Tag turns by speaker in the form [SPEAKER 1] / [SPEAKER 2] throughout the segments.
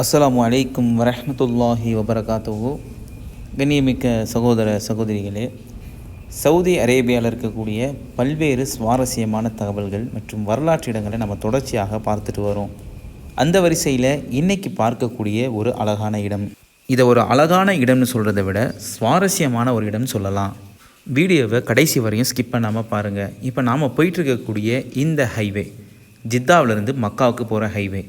[SPEAKER 1] அஸ்ஸலாமு வலைக்கும் வரமத்துல்லாஹி வபரகாத்துஹு. கண்ணியமிக்க சகோதர சகோதரிகளே சவுதி அரேபியாவில் இருக்கக்கூடிய பல்வேறு சுவாரஸ்யமான தகவல்கள் மற்றும் வரலாற்று இடங்களை நம்ம தொடர்ச்சியாக பார்த்துட்டு வரோம். அந்த வரிசையில் இன்றைக்கி பார்க்கக்கூடிய ஒரு அழகான இடம். இதை ஒரு அழகான இடம்னு சொல்கிறத விட சுவாரஸ்யமான ஒரு இடம்னு சொல்லலாம். வீடியோவை கடைசி வரையும் ஸ்கிப் பண்ணாமல் பாருங்கள் இப்போ நாம் போயிட்டுருக்கக்கூடிய இந்த ஹைவே ஜித்தாவிலேருந்து மக்காவுக்கு போகிற ஹைவே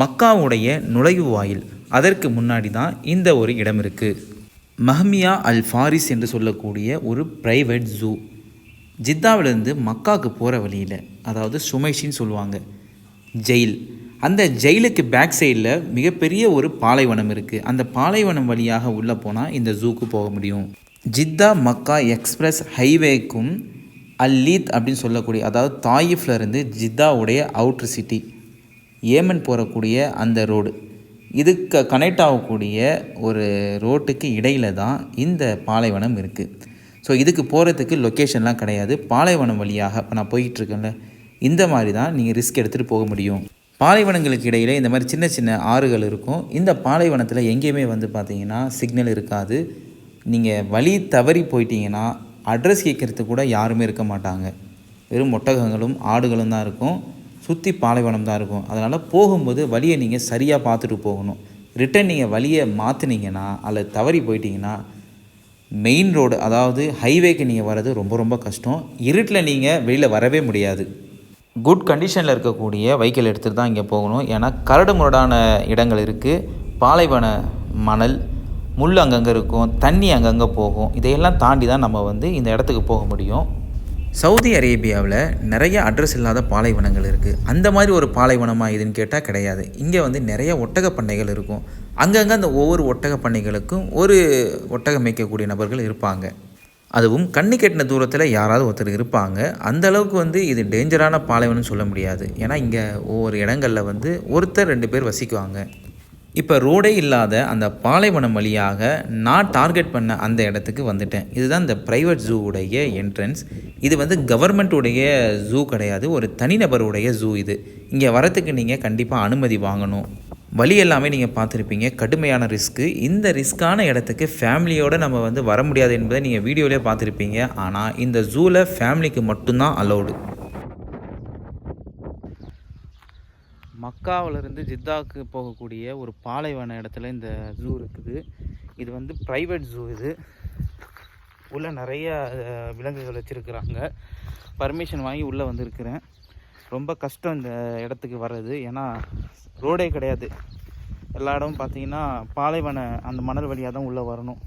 [SPEAKER 1] மக்காவுடைய நுழைவு வாயில். அதற்கு முன்னாடி தான் இந்த ஒரு இடம் இருக்குது மஹ்மியா அல் ஃபாரிஸ் என்று சொல்லக்கூடிய ஒரு பிரைவேட் ஜூ ஜித்தாவிலேருந்து மக்காவுக்கு போகிற வழியில் அதாவது சுமைஷின்னு சொல்லுவாங்க ஜெயில் அந்த ஜெயிலுக்கு பேக் சைடில் மிகப்பெரிய ஒரு பாலைவனம் இருக்குது அந்த பாலைவனம் வழியாக உள்ளே போனால் இந்த ஜூக்கு போக முடியும். ஜித்தா மக்கா எக்ஸ்பிரஸ் ஹைவேக்கும் அல்லீத் அப்படின்னு சொல்லக்கூடிய அதாவது தாயிஃப்லேருந்து ஜித்தாவுடைய அவுட்ரு சிட்டி ஏமன் போகக்கூடிய அந்த ரோடு. இதுக்கு கனெக்ட் ஆகக்கூடிய ஒரு ரோட்டுக்கு இடையில தான் இந்த பாலைவனம் இருக்குது ஸோ இதுக்கு போகிறதுக்கு லொக்கேஷன்லாம் கிடையாது. பாலைவனம் வழியாக இப்போ நான் போயிட்டுருக்கேன்ல இந்த மாதிரி தான் நீங்கள் ரிஸ்க் எடுத்துகிட்டு போக முடியும். பாலைவனங்களுக்கு இடையில் இந்த மாதிரி சின்ன சின்ன ஆறுகள் இருக்கும். இந்த பாலைவனத்தில் எங்கேயுமே வந்து பார்த்தீங்கன்னா சிக்னல் இருக்காது. நீங்கள் வழி தவறி போயிட்டீங்கன்னா அட்ரஸ் கேட்குறதுக்கு கூட யாருமே இருக்க மாட்டாங்க. வெறும் ஒட்டகங்களும் ஆடுகளும் தான் இருக்கும். சுற்றி பாலைவனம் தான் இருக்கும். அதனால் போகும்போது வழியை நீங்கள் சரியாக பார்த்துட்டு போகணும். ரிட்டன் நீங்கள் வழியை மாற்றினீங்கன்னா அல்லது தவறி போயிட்டீங்கன்னா மெயின் ரோடு அதாவது ஹைவேக்கு நீங்கள் வர்றது ரொம்ப ரொம்ப கஷ்டம். இருட்டில் நீங்கள் வெளியில் வரவே முடியாது. குட் கண்டிஷனில் இருக்கக்கூடிய வைக்கல் எடுத்துகிட்டு தான் இங்கே போகணும். ஏன்னா கரடு முரடான இடங்கள் இருக்குது பாலைவன மணல் முள் அங்கங்கே இருக்கும் தண்ணி அங்கங்கே போகும். இதையெல்லாம் தாண்டி தான் நம்ம வந்து இந்த இடத்துக்கு போக முடியும். சவுதி அரேபியாவில் நிறைய அட்ரஸ் இல்லாத பாலைவனங்கள் இருக்குது அந்த மாதிரி ஒரு பாலைவனமாக இதுன்னு கேட்டால் கிடையாது. இங்கே வந்து நிறைய ஒட்டக பண்ணைகள் இருக்கும். அங்கங்கே அந்த ஒவ்வொரு ஒட்டக பண்ணைகளுக்கும் ஒரு ஒட்டகம் மேய்க்கக்கூடிய நபர்கள் இருப்பாங்க. அதுவும் கண்ணு கெட்டின தூரத்தில் யாராவது ஒருத்தர் இருப்பாங்க. அந்த அளவுக்கு வந்து இது டேஞ்சரான பாலைவனம்னு சொல்ல முடியாது. ஏன்னா இங்கே ஒவ்வொரு இடங்களில் வந்து ஒருத்தர் ரெண்டு பேர் வசிக்குவாங்க. இப்போ ரோடே இல்லாத அந்த பாலைவனம் வழியாக நான் டார்கெட் பண்ண அந்த இடத்துக்கு வந்துட்டேன். இதுதான் இந்த ப்ரைவேட் ஜூவுடைய என்ட்ரன்ஸ் இது வந்து கவர்மெண்ட்டுடைய ஜூ கிடையாது ஒரு தனிநபருடைய ஜூ இது. இங்கே வரத்துக்கு நீங்கள் கண்டிப்பாக அனுமதி வாங்கணும். வழி எல்லாமே நீங்கள் பார்த்துருப்பீங்க. கடுமையான ரிஸ்க்கு இந்த ரிஸ்க்கான இடத்துக்கு ஃபேமிலியோடு நம்ம வந்து வர முடியாது என்பதை நீங்கள் வீடியோவிலே பார்த்துருப்பீங்க. ஆனால் இந்த ஜூவில் ஃபேமிலிக்கு மட்டும்தான் அலௌடு மக்காவிலிருந்து ஜித்தாவுக்கு போகக்கூடிய ஒரு பாலைவன இடத்துல இந்த ஜூ இருக்குது. இது வந்து ப்ரைவேட் ஜூ இது. உள்ளே நிறைய விலங்குகள் வச்சுருக்குறாங்க. பர்மிஷன் வாங்கி உள்ளே வந்திருக்கிறேன். ரொம்ப கஷ்டம் இந்த இடத்துக்கு வர்றது. ஏன்னா ரோடே கிடையாது. எல்லா இடமும் பார்த்தீங்கன்னா பாலைவன அந்த மணல் வழியாக தான் உள்ளே வரணும்.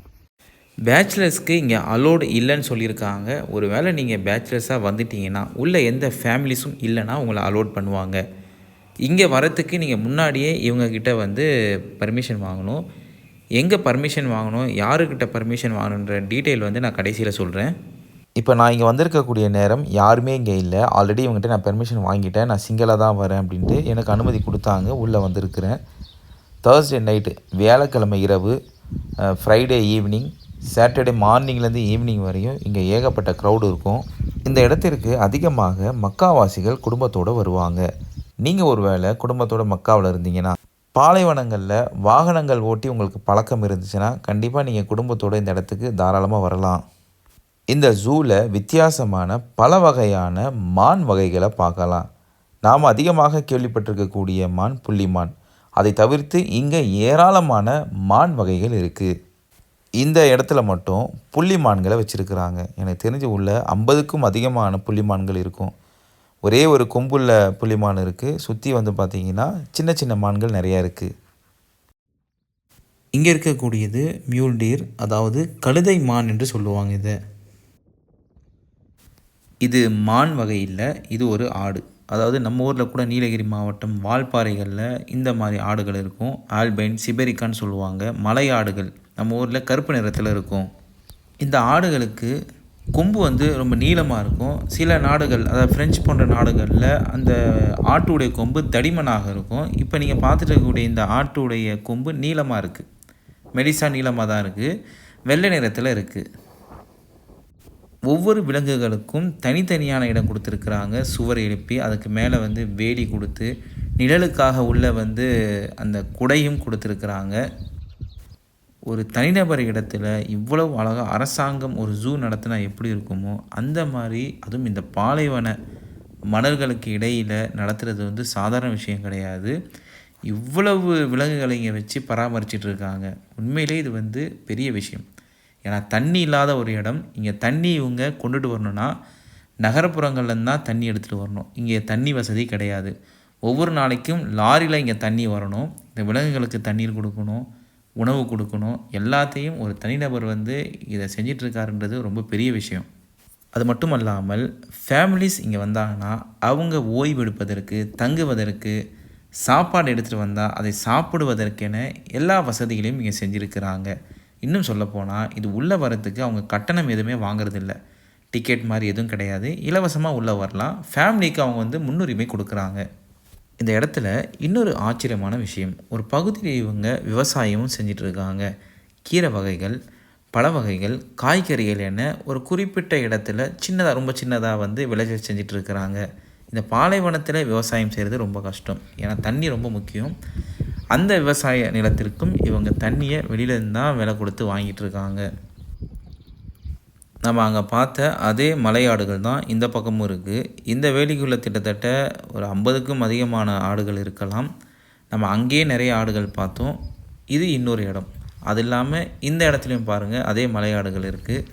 [SPEAKER 1] பேச்சுலர்ஸ்க்கு இங்கே அலோடு இல்லைன்னு சொல்லியிருக்காங்க. ஒருவேளை நீங்கள் பேச்சுலர்ஸாக வந்துட்டீங்கன்னா உள்ளே எந்த ஃபேமிலிஸும் இல்லைன்னா உங்களை அலோட் பண்ணுவாங்க. இங்கே வரத்துக்கு நீங்கள் முன்னாடியே இவங்கக்கிட்ட வந்து பர்மிஷன் வாங்கணும். எங்கே பர்மிஷன் வாங்கணும்? யாருக்கிட்ட பர்மிஷன் வாங்கணுன்ற டீட்டெயில் வந்து நான் கடைசியில் சொல்கிறேன் இப்போ நான் இங்கே வந்திருக்கக்கூடிய நேரம் யாருமே இங்கே இல்லை. ஆல்ரெடி இவங்ககிட்ட நான் பெர்மிஷன் வாங்கிட்டேன். நான் சிங்கிளாக தான் வரேன் அப்படின்ட்டு எனக்கு அனுமதி கொடுத்தாங்க. உள்ளே வந்திருக்கிறேன். தேர்ஸ்டே நைட்டு வியாழக்கிழமை இரவு ஃப்ரைடே ஈவினிங் சாட்டர்டே மார்னிங்லேருந்து ஈவினிங் வரையும் இங்கே ஏகப்பட்ட க்ரௌடு இருக்கும். இந்த இடத்திற்கு அதிகமாக மக்காவாசிகள் குடும்பத்தோடு வருவாங்க. நீங்கள் ஒருவேளை குடும்பத்தோட மக்காவில் இருந்தீங்கன்னா பாலைவனங்களில் வாகனங்கள் ஓட்டி உங்களுக்கு பழக்கம் இருந்துச்சுன்னா கண்டிப்பாக நீங்கள் குடும்பத்தோடு இந்த இடத்துக்கு தாராளமாக வரலாம். இந்த ஜூவில் வித்தியாசமான பல வகையான மான் வகைகளை பார்க்கலாம். நாம் அதிகமாக கேள்விப்பட்டிருக்கக்கூடிய மான் புள்ளிமான் அதை தவிர்த்து இங்கே ஏராளமான மான் வகைகள் இருக்குது இந்த இடத்துல மட்டும் புள்ளிமான்களை வச்சுருக்கிறாங்க. எனக்கு தெரிஞ்சு உள்ள ஐம்பதுக்கும் அதிகமான புள்ளிமான்கள் இருக்கும். ஒரே ஒரு கொம்புள்ள புள்ளிமான் இருக்குது சுற்றி வந்து பார்த்தீங்கன்னா சின்ன சின்ன மான்கள் நிறையா இருக்குது இங்கே இருக்கக்கூடியது மியூல் டீர் அதாவது கழுதை மான் என்று சொல்லுவாங்க இதை. இது மான் வகை இல்லை இது ஒரு ஆடு. அதாவது நம்ம ஊரில் கூட நீலகிரி மாவட்டம் வால்பாறைகளில் இந்த மாதிரி ஆடுகள் இருக்கும். ஆல்பைன் சிபெரிக்கான்னு சொல்லுவாங்க. மலை ஆடுகள் நம்ம ஊரில் கருப்பு நிறத்தில் இருக்கும். இந்த ஆடுகளுக்கு கொம்பு வந்து ரொம்ப நீளமாக இருக்கும். சில நாடுகள் அதாவது ஃப்ரெஞ்சு போன்ற நாடுகளில் அந்த ஆட்டுடைய கொம்பு தடிமனாக இருக்கும். இப்போ நீங்கள் பார்த்துட்டு இருக்கக்கூடிய இந்த ஆட்டுடைய கொம்பு நீளமாக இருக்குது மெலிசா நீளமாக தான் இருக்குது வெள்ளை நிறத்தில் இருக்குது ஒவ்வொரு விலங்குகளுக்கும் தனித்தனியான இடம் கொடுத்துருக்குறாங்க. சுவர் எழுப்பி அதுக்கு மேலே வந்து வேலி கொடுத்து நிழலுக்காக உள்ள வந்து அந்த குடையும் கொடுத்துருக்குறாங்க. ஒரு தனிநபர் இடத்துல இவ்வளவு அழகாக அரசாங்கம் ஒரு ஜூ நடத்தினா எப்படி இருக்குமோ அந்த மாதிரி அதுவும் இந்த பாலைவன மணல்களுக்கு இடையில் நடத்துகிறது வந்து சாதாரண விஷயம் கிடையாது. இவ்வளவு விலங்குகளை இங்கே வச்சு பராமரிச்சிட்டு இருக்காங்க. உண்மையிலே இது வந்து பெரிய விஷயம். ஏன்னா தண்ணி இல்லாத ஒரு இடம் இங்கே தண்ணி இவங்க கொண்டுட்டு வரணும்னா நகரப்புறங்கள்லேருந்து தான் தண்ணி எடுத்துகிட்டு வரணும். இங்கே தண்ணி வசதி கிடையாது. ஒவ்வொரு நாளைக்கும் லாரியில் இங்கே தண்ணி வரணும். இந்த விலங்குகளுக்கு தண்ணீர் கொடுக்கணும். உணவு கொடுக்கணும். எல்லாத்தையும் ஒரு தனிநபர் வந்து இதை செஞ்சிட்ருக்காருன்றது ரொம்ப பெரிய விஷயம். அது மட்டும் அல்லாமல் ஃபேமிலிஸ் இங்கே வந்தாங்கன்னா அவங்க ஓய்வெடுப்பதற்கு தங்குவதற்கு சாப்பாடு எடுத்துகிட்டு வந்தால் அதை சாப்பிடுவதற்கென எல்லா வசதிகளையும் இங்கே செஞ்சுருக்கிறாங்க. இன்னும் சொல்லப்போனால் இது உள்ளே வரத்துக்கு அவங்க கட்டணம் எதுவுமே வாங்குறதில்ல. டிக்கெட் மாதிரி எதுவும் கிடையாது. இலவசமாக உள்ளே வரலாம். ஃபேமிலிக்கு அவங்க வந்து முன்னுரிமை கொடுக்குறாங்க. இந்த இடத்துல இன்னொரு ஆச்சரியமான விஷயம். ஒரு பகுதியில் இவங்க விவசாயமும் செஞ்சிட்ருக்காங்க. கீரை வகைகள் பழ வகைகள் காய்கறிகள் என ஒரு குறிப்பிட்ட இடத்துல சின்னதாக ரொம்ப சின்னதாக வந்து விளைச்சல் செஞ்சிட்ருக்கிறாங்க. இந்த பாலைவனத்தில் விவசாயம் செய்கிறது ரொம்ப கஷ்டம். ஏன்னா தண்ணி ரொம்ப முக்கியம். அந்த விவசாய நிலத்திற்கும் இவங்க தண்ணியை வெளியிலேருந்து தான் விலை கொடுத்து வாங்கிட்டு இருக்காங்க நம்ம அங்கே பார்த்த அதே மலையாடுகள் தான் இந்த பக்கமும் இருக்குது இந்த வேலிக்குள்ளே கிட்டத்தட்ட ஒரு ஐம்பதுக்கும் அதிகமான ஆடுகள் இருக்கலாம். நம்ம அங்கேயே நிறைய ஆடுகள் பார்த்தோம். இது இன்னொரு இடம். அது இல்லாமல் இந்த இடத்துலையும் பாருங்கள் அதே மலையாடுகள் இருக்குது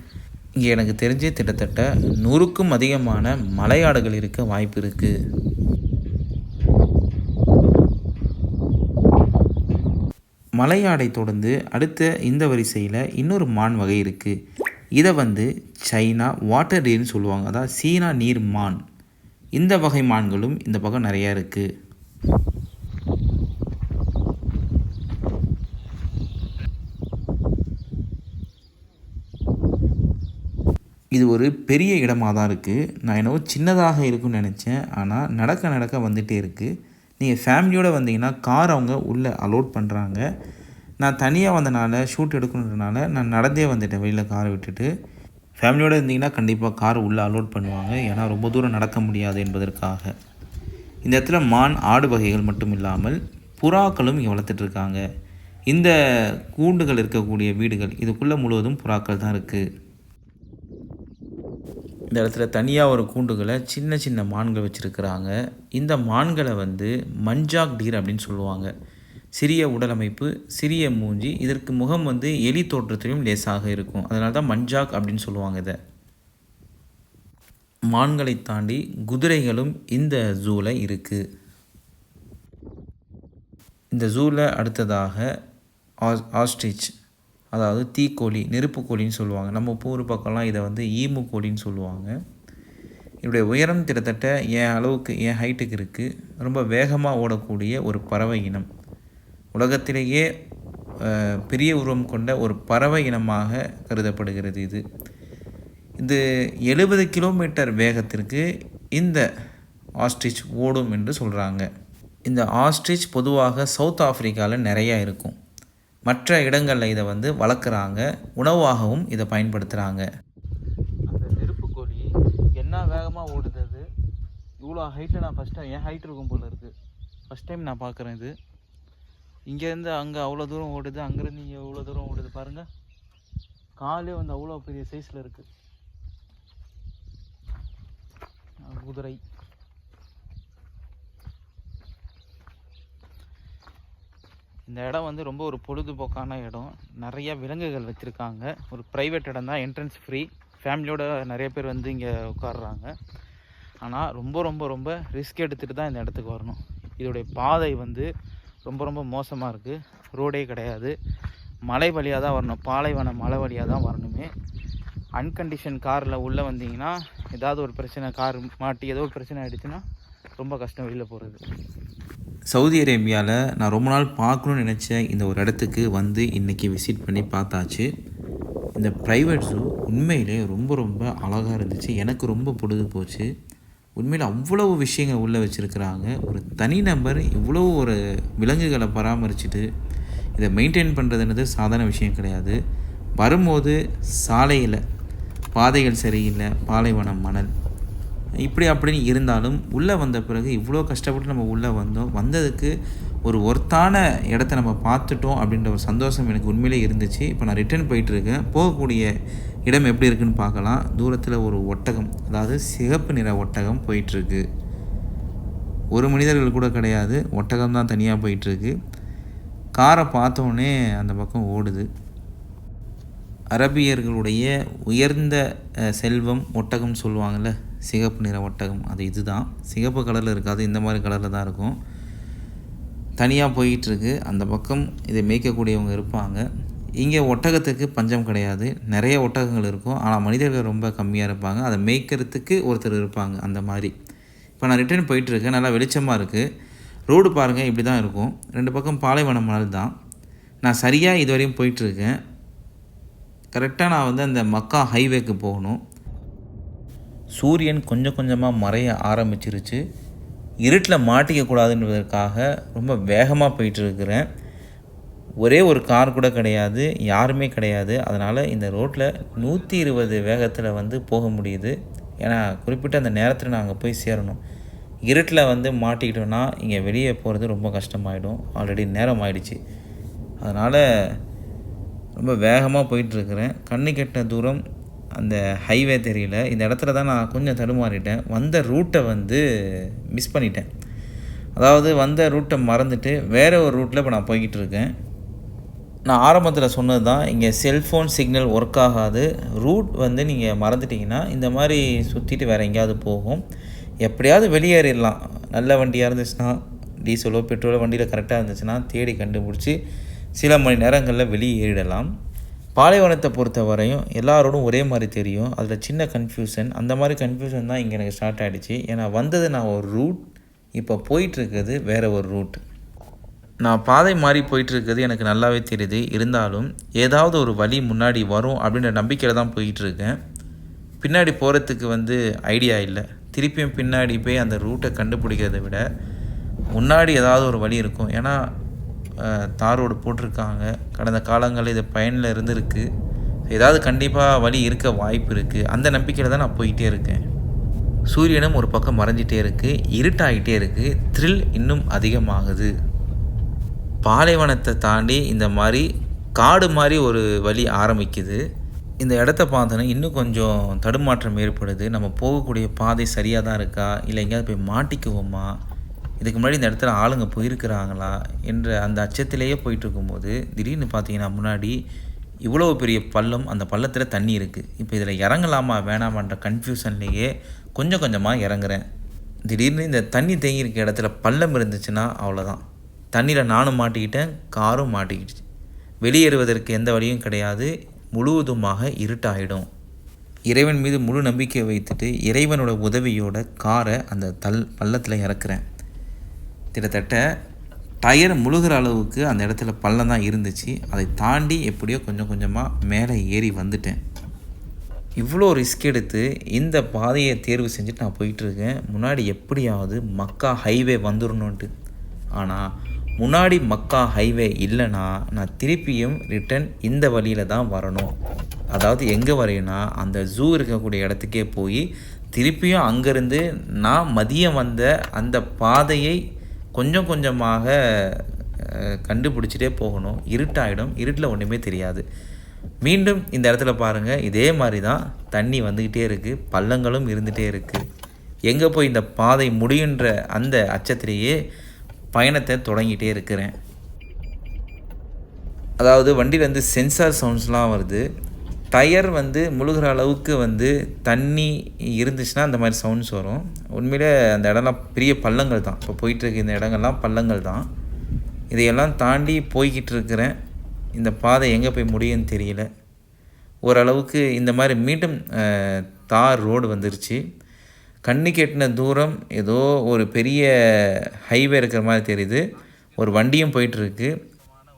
[SPEAKER 1] இங்கே எனக்கு தெரிஞ்சு கிட்டத்தட்ட நூறுக்கும் அதிகமான மலையாடுகள் இருக்க வாய்ப்பு இருக்குது மலையாடை தொடர்ந்து அடுத்த இந்த வரிசையில் இன்னொரு மான் வகை இருக்குது இதை வந்து சைனா வாட்டர் டீர்னு சொல்லுவாங்க. அதாவது சீனா நீர் மான். இந்த வகை மான்களும் இந்த பக்கம் நிறையா இருக்குது இது ஒரு பெரிய இடமாக தான் இருக்குது நான் என்னவோ சின்னதாக இருக்கும்னு நினச்சேன். ஆனால் நடக்க நடக்க வந்துகிட்டே இருக்குது நீங்கள் ஃபேமிலியோடு வந்தீங்கன்னா கார் அவங்க உள்ளே அலோட் பண்ணுறாங்க நான் தனியாக வந்தனால ஷூட் எடுக்கணுன்றனால நான் நடந்தே வந்துட்டேன் வெளியில் காரை விட்டுட்டு. ஃபேமிலியோடு இருந்தீங்கன்னா கண்டிப்பாக கார் உள்ளே அலோட் பண்ணுவாங்க. ஏன்னா ரொம்ப தூரம் நடக்க முடியாது என்பதற்காக. இந்த இடத்துல மான் ஆடு வகைகள் மட்டும் இல்லாமல் புறாக்களும் இங்கே வளர்த்துட்ருக்காங்க இந்த கூண்டுகள் இருக்கக்கூடிய வீடுகள் இதுக்குள்ளே முழுவதும் புறாக்கள் தான் இருக்குது இந்த இடத்துல தனியாக ஒரு கூண்டுகளை சின்ன சின்ன மான்கள் வச்சுருக்கிறாங்க. இந்த மான்களை வந்து மஞ்சாக் டீர் அப்படின்னு சொல்லுவாங்க. சிறிய உடலமைப்பு சிறிய மூஞ்சி இதற்கு முகம் வந்து எலி தோற்றத்திலும் லேசாக இருக்கும். அதனால தான் மஞ்சாக் அப்படின்னு சொல்லுவாங்க இதை. மான்களை தாண்டி குதிரைகளும் இந்த ஜூவில் இருக்குது இந்த ஜூவில் அடுத்ததாக ஆஸ் ஆஸ்ட்ரிச் அதாவது தீக்கோழி நெருப்பு கோழின்னு சொல்லுவாங்க. நம்ம ஊர் பக்கம்லாம் இதை வந்து ஈமு கோழின்னு சொல்லுவாங்க. இதோடைய உயரம் கிட்டத்தட்ட என் அளவுக்கு என் ஹைட்டுக்கு இருக்குது ரொம்ப வேகமாக ஓடக்கூடிய ஒரு பறவை இனம். உலகத்திலேயே பெரிய உருவம் கொண்ட ஒரு பறவை இனமாக கருதப்படுகிறது இது. இது எழுபது கிலோமீட்டர் வேகத்திற்கு இந்த ஆஸ்ட்ரிச் ஓடும் என்று சொல்கிறாங்க இந்த ஆஸ்ட்ரிச் பொதுவாக சவுத் ஆஃப்ரிக்காவில் நிறையா இருக்கும். மற்ற இடங்களில் இதை வந்து வளர்க்குறாங்க உணவாகவும் இதை பயன்படுத்துகிறாங்க
[SPEAKER 2] அந்த நெருப்புக்கொடி என்ன வேகமாக ஓடுது அது? இவ்வளோ ஹைட்டில் நான் ஃபஸ்ட் டைம் என் ஹைட் இருக்கும் போல் இருக்குது ஃபஸ்ட் டைம் நான் பார்க்குறேன் இது. இங்கேருந்து அங்கே அவ்வளோ தூரம் ஓடுது அங்கேருந்து இங்கே இவ்வளோ தூரம் ஓடுது பாருங்கள் காலே வந்து அவ்வளோ பெரிய சைஸில் இருக்குது குதிரை. இந்த இடம் வந்து ரொம்ப ஒரு பொழுதுபோக்கான இடம். நிறைய விலங்குகள் வச்சுருக்காங்க. ஒரு ப்ரைவேட் இடம் தான் என்ட்ரன்ஸ் ஃப்ரீ ஃபேமிலியோட நிறைய பேர் வந்து இங்கே உட்காடுறாங்க ஆனால் ரொம்ப ரொம்ப ரொம்ப ரிஸ்க் எடுத்துகிட்டு தான் இந்த இடத்துக்கு வரணும். இதோடைய பாதை வந்து ரொம்ப ரொம்ப மோசமாக இருக்குது ரோடே கிடையாது. மலை வழியாக தான் வரணும். பாலைவன மலை வழியாக தான் வரணுமே. அன்கண்டிஷன் காரில் உள்ளே வந்தீங்கன்னா ஏதாவது ஒரு பிரச்சனை கார் மாட்டி ஏதோ ஒரு பிரச்சனை ஆகிடுச்சுன்னா ரொம்ப கஷ்டம் வெளியில் போகிறது
[SPEAKER 1] சவுதி அரேபியாவில் நான் ரொம்ப நாள் பார்க்கணுன்னு நினச்ச இந்த ஒரு இடத்துக்கு வந்து இன்றைக்கி விசிட் பண்ணி பார்த்தாச்சு. இந்த ப்ரைவேட் ஷூ உண்மையிலே ரொம்ப ரொம்ப அழகாக இருந்துச்சு. எனக்கு ரொம்ப பொழுது போச்சு. உண்மையில் அவ்வளவு விஷயங்கள் உள்ளே வச்சுருக்கிறாங்க. ஒரு தனிநபர் இவ்வளோ ஒரு விலங்குகளை பராமரிச்சுட்டு இதை மெயின்டைன் பண்ணுறதுன்றது சாதாரண விஷயம் கிடையாது. வரும்போது சாலையில் பாதைகள் சரியில்லை பாலைவனம் மணல். இப்படி அப்படின்னு இருந்தாலும் உள்ளே வந்த பிறகு இவ்வளோ கஷ்டப்பட்டு நம்ம உள்ளே வந்தோம். வந்ததுக்கு ஒரு ஒர்த்தான இடத்த நம்ம பார்த்துட்டோம் அப்படின்ற ஒரு சந்தோஷம் எனக்கு உண்மையிலே இருந்துச்சு. இப்போ நான் ரிட்டர்ன் போயிட்டுருக்கேன் போகக்கூடிய இடம் எப்படி இருக்குன்னு பார்க்கலாம். தூரத்தில் ஒரு ஒட்டகம் அதாவது சிகப்பு நிற ஒட்டகம் போயிட்டுருக்கு. ஒரு மனிதர்கள் கூட கிடையாது ஒட்டகம் தான் தனியாக போயிட்டுருக்கு. காரை பார்த்தோன்னே அந்த பக்கம் ஓடுது. அரபியர்களுடைய உயர்ந்த செல்வம் ஒட்டகம் சொல்லுவாங்கள்ல சிகப்பு நிற ஒட்டகம் அது இதுதான். சிகப்பு கலரில் இருக்காது இந்த மாதிரி கலரில் தான் இருக்கும். தனியாக போயிட்டுருக்கு அந்த பக்கம் இதை மேய்க்கக்கூடியவங்க இருப்பாங்க. இங்கே ஒட்டகத்துக்கு பஞ்சம் கிடையாது. நிறைய ஒட்டகங்கள் இருக்கும். ஆனால் மனிதர்கள் ரொம்ப கம்மியாக இருப்பாங்க. அதை மேய்க்கிறதுக்கு ஒருத்தர் இருப்பாங்க. அந்த மாதிரி. இப்போ நான் ரிட்டர்ன் போயிட்டுருக்கேன். நல்லா வெளிச்சமாக இருக்குது ரோடு பாருங்கள் இப்படி தான் இருக்கும். ரெண்டு பக்கம் பாலைவனம் மணல் தான் நான் சரியாக இதுவரையும் போயிட்டுருக்கேன். கரெக்டாக நான் வந்து அந்த மக்கா ஹைவேக்கு போகணும். சூரியன் கொஞ்சம் கொஞ்சமாக மறைய ஆரம்பிச்சிருச்சு. இருட்டில் மாட்டிக்கக்கூடாதுன்றதுக்காக ரொம்ப வேகமாக போயிட்டுருக்கிறேன். ஒரே ஒரு கார் கூட கிடையாது யாருமே கிடையாது. அதனால் இந்த ரோட்டில் நூற்றி இருபது வேகத்தில் வந்து போக முடியுது. ஏன்னா குறிப்பிட்ட அந்த நேரத்தில் நாங்கள் போய் சேரணும். இருட்டில் வந்து மாட்டிக்கிட்டோன்னா இங்கே வெளியே போகிறது ரொம்ப கஷ்டமாயிடும். ஆல்ரெடி நேரம் ஆயிடுச்சு. அதனால் ரொம்ப வேகமாக போயிட்டுருக்குறேன். கண்ணு கெட்ட தூரம் அந்த ஹைவே தெரியல. இந்த இடத்துல தான் நான் கொஞ்சம் தடுமாறிட்டேன். வந்த ரூட்டை வந்து மிஸ் பண்ணிட்டேன். அதாவது வந்த ரூட்டை மறந்துட்டு வேறு ஒரு ரூட்டில் இப்போ நான் போய்கிட்டு இருக்கேன் நான் ஆரம்பத்தில் சொன்னது தான் இங்கே செல்ஃபோன் சிக்னல் ஒர்க் ஆகாது. ரூட் வந்து நீங்கள் மறந்துட்டீங்கன்னா இந்த மாதிரி சுற்றிட்டு வேறு எங்கேயாவது போகும். எப்படியாவது வெளியேறிடலாம். நல்ல வண்டியாக இருந்துச்சுன்னா டீசலோ பெட்ரோலோ வண்டியில் கரெக்டாக இருந்துச்சுன்னா தேடி கண்டுபிடிச்சி சில மணி நேரங்களில் வெளியே ஏறிடலாம் பாலைவனத்தை பொறுத்த வரையும் எல்லாரோடும் ஒரே மாதிரி தெரியும். அதில் சின்ன கன்ஃபியூஷன் அந்த மாதிரி கன்ஃபியூஷன் தான் இங்கே எனக்கு ஸ்டார்ட் ஆகிடுச்சு ஏன்னா வந்தது நான் ஒரு ரூட் இப்போ போயிட்டுருக்குது வேறு ஒரு ரூட் நான் பாதை மாறி போயிட்டுருக்குறது எனக்கு நல்லாவே தெரியுது. இருந்தாலும் ஏதாவது ஒரு வழி முன்னாடி வரும் அப்படின்ற நம்பிக்கையில் தான் போயிட்டுருக்கேன். பின்னாடி போகிறதுக்கு வந்து ஐடியா இல்லை. திருப்பியும் பின்னாடி போய் அந்த ரூட்டை கண்டுபிடிக்கிறத விட முன்னாடி ஏதாவது ஒரு வழி இருக்கும். ஏன்னா தார் ரோடு போட்டிருக்காங்க. கடந்த காலங்களில் இது பயனில் இருந்திருக்கு. ஏதாவது கண்டிப்பாக வழி இருக்க வாய்ப்பு இருக்குது அந்த நம்பிக்கையில் தான் நான் போயிட்டே இருக்கேன். சூரியனும் ஒரு பக்கம் மறைஞ்சிட்டே இருக்குது இருட்டாகிட்டே இருக்குது த்ரில் இன்னும் அதிகமாகுது. பாலைவனத்தை தாண்டி இந்த மாதிரி காடு மாதிரி ஒரு வழி ஆரம்பிக்குது. இந்த இடத்த பார்த்தோன்னா இன்னும் கொஞ்சம் தடுமாற்றம் ஏற்படுது. நம்ம போகக்கூடிய பாதை சரியாக தான் இருக்கா? இல்லை எங்கேயாவது போய் மாட்டிக்குவோமா? இதுக்கு முன்னாடி இந்த இடத்துல ஆளுங்க போயிருக்கிறாங்களா? என்ற அந்த அச்சத்திலேயே போயிட்டு இருக்கும்போது திடீர்னு பார்த்தீங்கன்னா முன்னாடி இவ்வளோ பெரிய பள்ளம் அந்த பள்ளத்தில் தண்ணி இருக்குது இப்போ இதில் இறங்கலாமா வேணாமான்ற கன்ஃபியூஷன்லேயே கொஞ்சம் கொஞ்சமாக இறங்குறேன். திடீர்னு இந்த தண்ணி தேங்கியிருக்க இடத்துல பள்ளம் இருந்துச்சுன்னா அவ்வளோதான் தண்ணியில் நானும் மாட்டிக்கிட்டேன் காரும் மாட்டிக்கிடுச்சு. வெளியேறுவதற்கு எந்த வழியும் கிடையாது. முழுவதுமாக இருட்டாயிடும். இறைவன் மீது முழு நம்பிக்கை வைத்துட்டு இறைவனோட உதவியோட காரை அந்த தல் பள்ளத்தில் இறக்குறேன். கிட்டத்தட்ட டயர் முழுகிற அளவுக்கு அந்த இடத்துல பள்ளம் தான் இருந்துச்சு. அதை தாண்டி எப்படியோ கொஞ்சம் கொஞ்சமாக மேலே ஏறி வந்துட்டேன். இவ்வளோ ரிஸ்க் எடுத்து இந்த பாதையை தேர்வு செஞ்சுட்டு நான் போயிட்டுருக்கேன் முன்னாடி எப்படியாவது மக்கா ஹைவே வந்துடணுன்ட்டு ஆனால் முன்னாடி மக்கா ஹைவே இல்லைன்னா நான் திருப்பியும் ரிட்டன் இந்த வழியில் தான் வரணும். அதாவது எங்கே வரையும்னா அந்த ஜூ இருக்கக்கூடிய இடத்துக்கே போய் திருப்பியும் அங்கேருந்து நான் மதியம் வந்த அந்த பாதையை கொஞ்சம் கொஞ்சமாக கண்டுபிடிச்சிட்டே போகணும். இருட்டாயிடும். இருட்டில் ஒன்றுமே தெரியாது. மீண்டும் இந்த இடத்துல பாருங்கள் இதே மாதிரி தான் தண்ணி வந்துக்கிட்டே இருக்குது பள்ளங்களும் இருந்துகிட்டே இருக்குது எங்கே போய் இந்த பாதை முடியுன்ற அந்த அச்சத்திலேயே பயணத்தை தொடங்கிட்டே இருக்கிறேன். அதாவது வண்டியிலேருந்து சென்சார் சவுண்ட்ஸ்லாம் வருது. டயர் வந்து முழுகிற அளவுக்கு வந்து தண்ணி இருந்துச்சுன்னா அந்த மாதிரி சவுண்ட்ஸ் வரும். உண்மையிலே அந்த இடம்லாம் பெரிய பள்ளங்கள் தான். இப்போ போயிட்டுருக்க இந்த இடங்கள்லாம் பள்ளங்கள் தான். இதையெல்லாம் தாண்டி போய்கிட்டு இருக்கிறேன். இந்த பாதை எங்கே போய் முடியும்னு தெரியல. ஓரளவுக்கு இந்த மாதிரி மீண்டும் தார் ரோடு வந்துருச்சு. கண்ணுக்கு எட்டின தூரம் ஏதோ ஒரு பெரிய ஹைவே இருக்கிற மாதிரி தெரியுது. ஒரு வண்டியும் போயிட்டுருக்கு.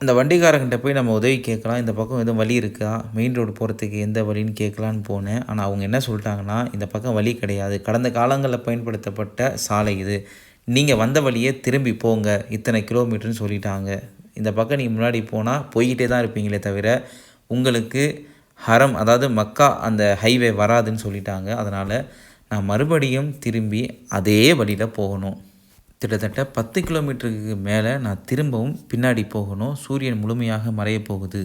[SPEAKER 1] அந்த வண்டிக்காரங்கிட்ட போய் நம்ம உதவி கேட்கலாம். இந்த பக்கம் எதுவும் வழி இருக்கா? மெயின் ரோடு போகிறதுக்கு எந்த வழின்னு கேட்கலான்னு போனேன். ஆனால் அவங்க என்ன சொல்லிட்டாங்கன்னா இந்த பக்கம் வழி கிடையாது. கடந்த காலங்களில் பயன்படுத்தப்பட்ட சாலை இது. நீங்கள் வந்த வழியே திரும்பி போங்க. இத்தனை கிலோமீட்டர்னு சொல்லிட்டாங்க. இந்த பக்கம் நீங்கள் முன்னாடி போனால் போய்கிட்டே தான் இருப்பீங்களே தவிர உங்களுக்கு ஹரம் அதாவது மக்கா அந்த ஹைவே வராதுன்னு சொல்லிட்டாங்க. அதனால் நான் மறுபடியும் திரும்பி அதே வழியில் போகணும். கிட்டத்தட்ட பத்து கிலோமீட்டருக்கு மேலே நான் திரும்பவும் பின்னாடி போகணும். சூரியன் முழுமையாக மறைய போகுது.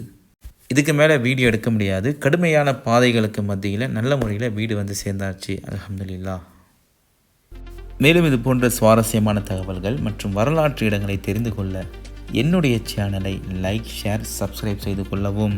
[SPEAKER 1] இதுக்கு மேலே வீடியோ எடுக்க முடியாது. கடுமையான பாதைகளுக்கு மத்தியில் நல்ல முறையில் வீடு வந்து சேர்ந்தாச்சு. அலமதுல்லா மேலும் இது போன்ற சுவாரஸ்யமான தகவல்கள் மற்றும் வரலாற்று இடங்களை தெரிந்து கொள்ள என்னுடைய சேனலை லைக் ஷேர் சப்ஸ்கிரைப் செய்து கொள்ளவும்.